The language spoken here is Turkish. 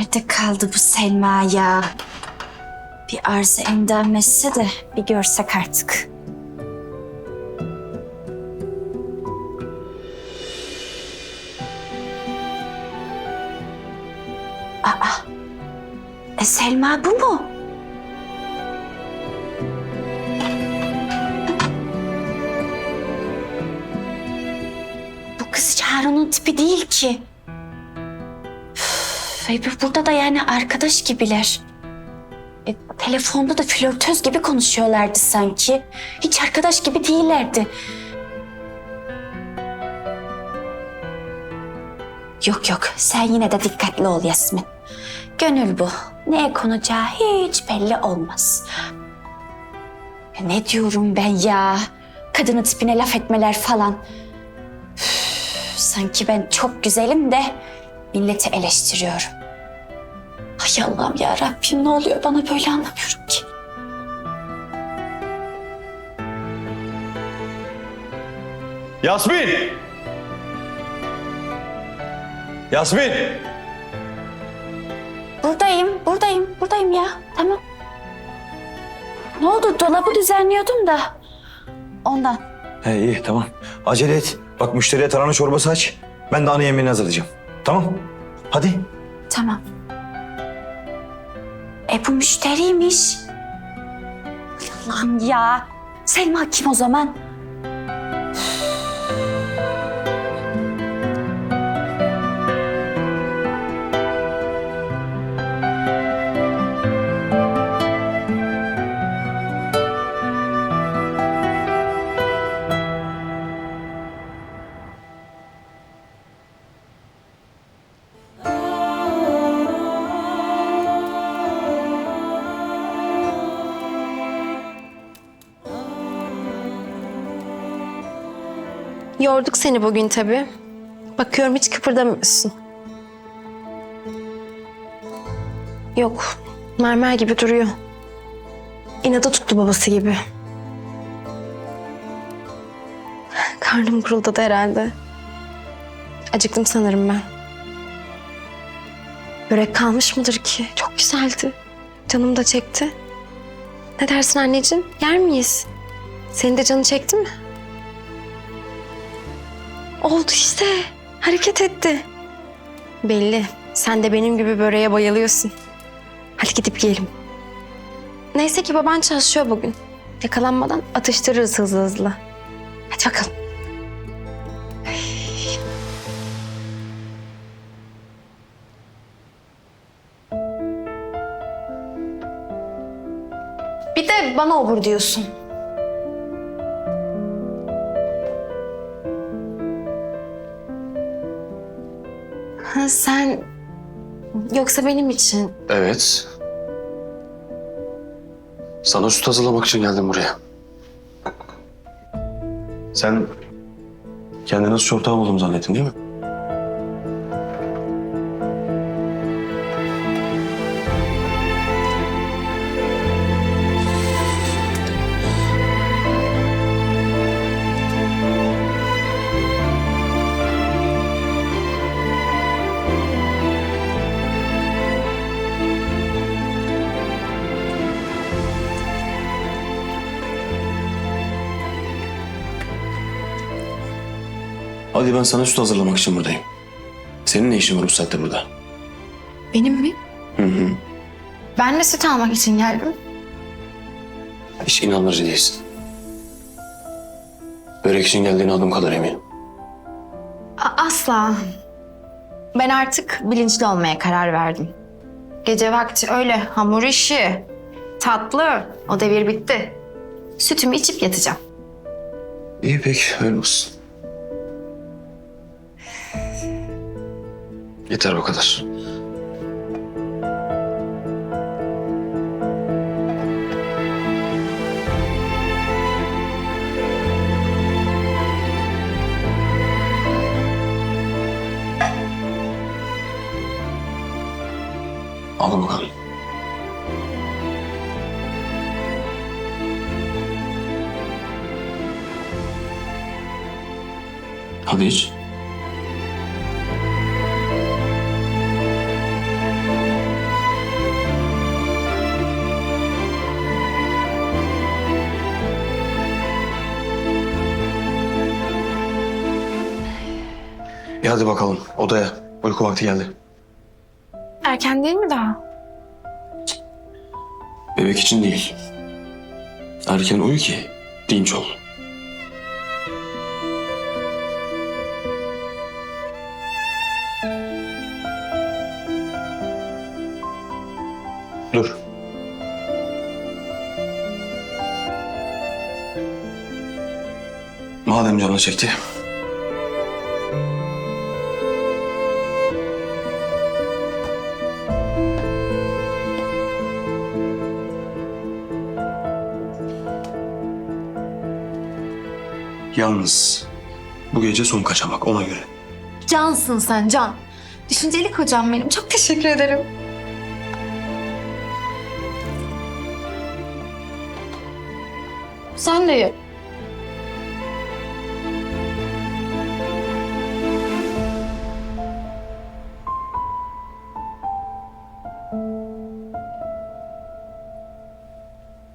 Nerede kaldı bu Selma ya? Bir arıza endam etse de bir görsek artık. Aa, e Selma bu mu? Bu kız Harun'un tipi değil ki. E burada da yani arkadaş gibiler. E, telefonda da flörtöz gibi konuşuyorlardı sanki. Hiç arkadaş gibi değillerdi. Yok yok sen yine de dikkatli ol Yasmin. Gönül bu. Neye konacağı hiç belli olmaz. Ne diyorum ben ya? Kadının tipine laf etmeler falan. Üf, sanki ben çok güzelim de milleti eleştiriyorum. Ay Allah'ım ya Rabbim ne oluyor bana böyle anlamıyorum ki. Yasmin! Yasmin! Buradayım, buradayım, buradayım ya. Tamam. Ne oldu? Dolabı düzenliyordum da. Ondan. He iyi tamam. Acele et. Bak müşteriye tarhana çorbası aç. Ben de ana yemeğini hazırlayacağım. Tamam. Hadi. Tamam. E bu müşteriymiş. Allah'ım ya. Selma kim o zaman? Yorduk seni bugün tabii. Bakıyorum hiç kıpırdamıyorsun. Yok, mermer gibi duruyor. İnadı tuttu babası gibi. Karnım guruldadı herhalde. Acıktım sanırım ben. Börek kalmış mıdır ki? Çok güzeldi. Canım da çekti. Ne dersin anneciğim? Yer miyiz? Senin de canı çekti mi? Oldu işte. Hareket etti. Belli. Sen de benim gibi böreğe bayılıyorsun. Hadi gidip yiyelim. Neyse ki baban çalışıyor bugün. Yakalanmadan atıştırırız hızlı hızlı. Hadi bakalım. Bir de bana obur diyorsun. Ha, sen yoksa benim için Evet. Sana süt hazırlamak için geldim buraya. Sen kendine suç ortağı buldum zannettin değil mi? Hadi ben sana süt hazırlamak için buradayım. Senin ne işin var bu saatte burada? benim mi? Hı hı. Ben de süt almak için geldim. Hiç inandırıcı değilsin. Börek için geldiğine adım kadar eminim. A- asla. Ben artık bilinçli olmaya karar verdim. Gece vakti öyle hamur işi, tatlı, o devir bitti. Sütümü içip yatacağım. İyi peki öyle olsun. Yeter o kadar. Al bakalım. Hadi iç. E hadi bakalım odaya. Uyku vakti geldi. Erken değil mi daha? Bebek için değil. Erken uyu ki dinç ol. Dur. Madem canını çekti. Yalnız bu gece son kaçamak ona göre. Cansın sen Can. Düşünceli kocam benim. Çok teşekkür ederim. Sen de ye.